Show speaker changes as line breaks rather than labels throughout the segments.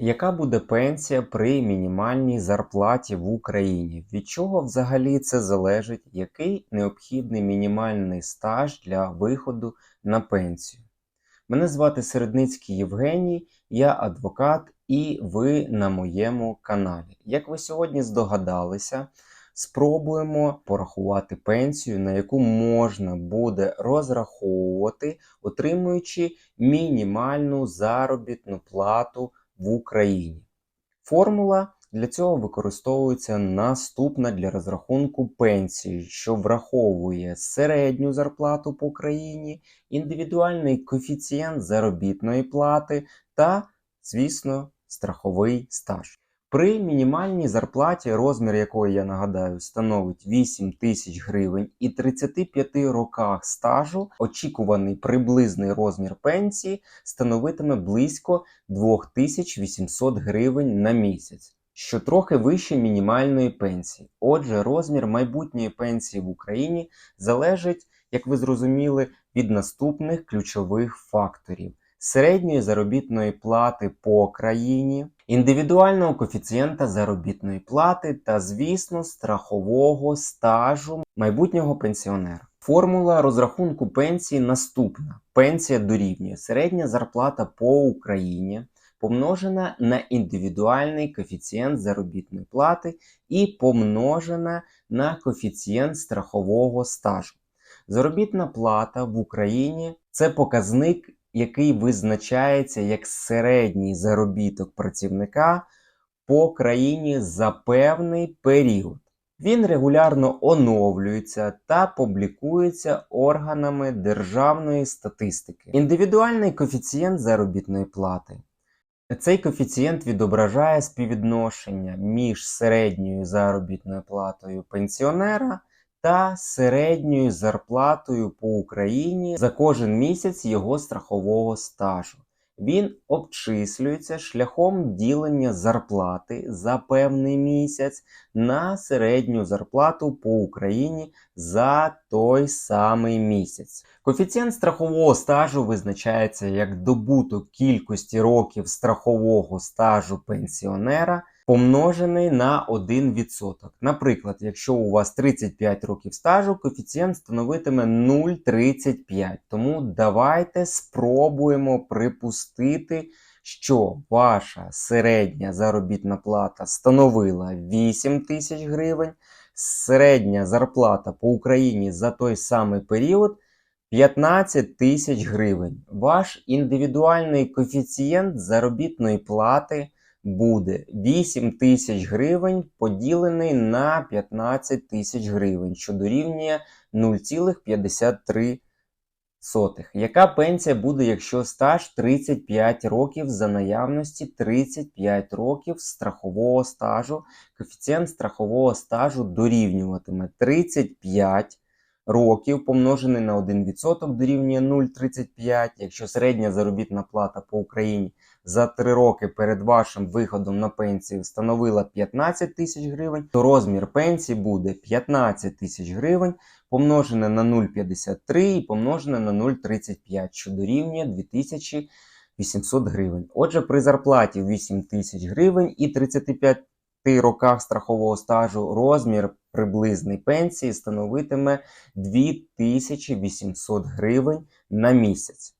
Яка буде пенсія при мінімальній зарплаті в Україні? Від чого взагалі це залежить? Який необхідний мінімальний стаж для виходу на пенсію? Мене звати Середницький Євгеній, я адвокат, і ви на моєму каналі. Як ви сьогодні здогадалися, спробуємо порахувати пенсію, на яку можна буде розраховувати, отримуючи мінімальну заробітну плату в Україні. Формула для цього використовується наступна для розрахунку пенсії, що враховує середню зарплату по країні, індивідуальний коефіцієнт заробітної плати та, звісно, страховий стаж. При мінімальній зарплаті, розмір якої я нагадаю, становить 8 тисяч гривень і 35 роках стажу, очікуваний приблизний розмір пенсії становитиме близько 2800 гривень на місяць, що трохи вище мінімальної пенсії. Отже, розмір майбутньої пенсії в Україні залежить, як ви зрозуміли, від наступних ключових факторів. Середньої заробітної плати по країні, індивідуального коефіцієнта заробітної плати та, звісно, страхового стажу майбутнього пенсіонера. Формула розрахунку пенсії наступна: пенсія дорівнює середня зарплата по Україні, помножена на індивідуальний коефіцієнт заробітної плати і помножена на коефіцієнт страхового стажу. Заробітна плата в Україні це показник який визначається як середній заробіток працівника по країні за певний період. Він регулярно оновлюється та публікується органами державної статистики. Індивідуальний коефіцієнт заробітної плати. Цей коефіцієнт відображає співвідношення між середньою заробітною платою пенсіонера та середньою зарплатою по Україні за кожен місяць його страхового стажу. Він обчислюється шляхом ділення зарплати за певний місяць на середню зарплату по Україні за той самий місяць. Коефіцієнт страхового стажу визначається як добуток кількості років страхового стажу пенсіонера помножений на 1%. Наприклад, якщо у вас 35 років стажу, коефіцієнт становитиме 0,35. Тому давайте спробуємо припустити, що ваша середня заробітна плата становила 8 тисяч гривень, середня зарплата по Україні за той самий період. 15 тисяч гривень. Ваш індивідуальний коефіцієнт заробітної плати буде 8 тисяч гривень поділений на 15 тисяч гривень, що дорівнює 0,53. Яка пенсія буде, якщо стаж 35 років за наявності 35 років страхового стажу? Коефіцієнт страхового стажу дорівнюватиме 35 років помножений на 1% дорівнює 0,35. Якщо середня заробітна плата по Україні за 3 роки перед вашим виходом на пенсію становила 15 тисяч гривень, то розмір пенсії буде 15 тисяч гривень помножене на 0,53 і помножене на 0,35, що дорівнює 2800 гривень. Отже, при зарплаті 8 тисяч гривень і 35 роках страхового стажу розмір приблизний пенсії становитиме 2800 гривень на місяць.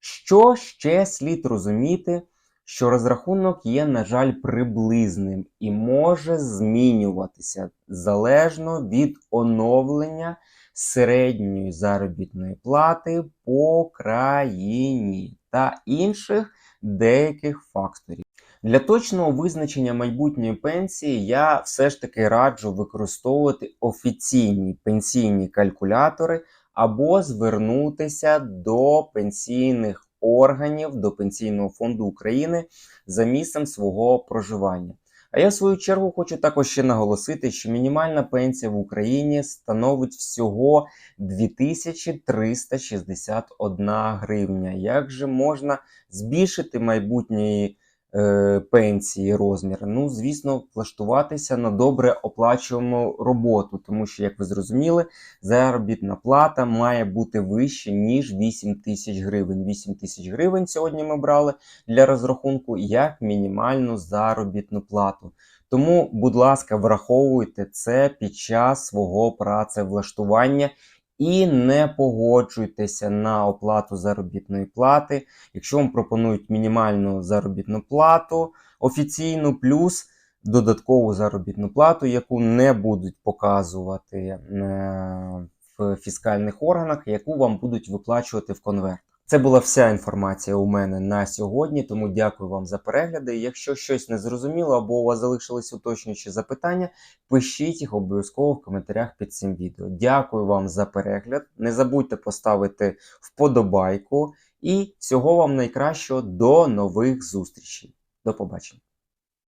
Що ще слід розуміти, що розрахунок є, на жаль, приблизним і може змінюватися залежно від оновлення середньої заробітної плати по країні та інших деяких факторів. Для точного визначення майбутньої пенсії я все ж таки раджу використовувати офіційні пенсійні калькулятори або звернутися до пенсійних органів, до Пенсійного фонду України за місцем свого проживання. А я в свою чергу хочу також ще наголосити, що мінімальна пенсія в Україні становить всього 2361 гривня. Як же можна збільшити майбутньої е, пенсії, розмір. Ну, звісно, влаштуватися на добре оплачувану роботу, тому що, як ви зрозуміли, заробітна плата має бути вище, ніж 8 тисяч гривень. 8 тисяч гривень сьогодні ми брали для розрахунку як мінімальну заробітну плату. Тому, будь ласка, враховуйте це під час свого працевлаштування і не погоджуйтеся на оплату заробітної плати. Якщо вам пропонують мінімальну заробітну плату офіційну, плюс додаткову заробітну плату, яку не будуть показувати е, в фіскальних органах, яку вам будуть виплачувати в конвертах. Це була вся інформація у мене на сьогодні, тому дякую вам за перегляди. Якщо щось не зрозуміло або у вас залишились уточнюючі запитання, пишіть їх обов'язково в коментарях під цим відео. Дякую вам за перегляд. Не забудьте поставити вподобайку і всього вам найкращого до нових зустрічей. До побачення.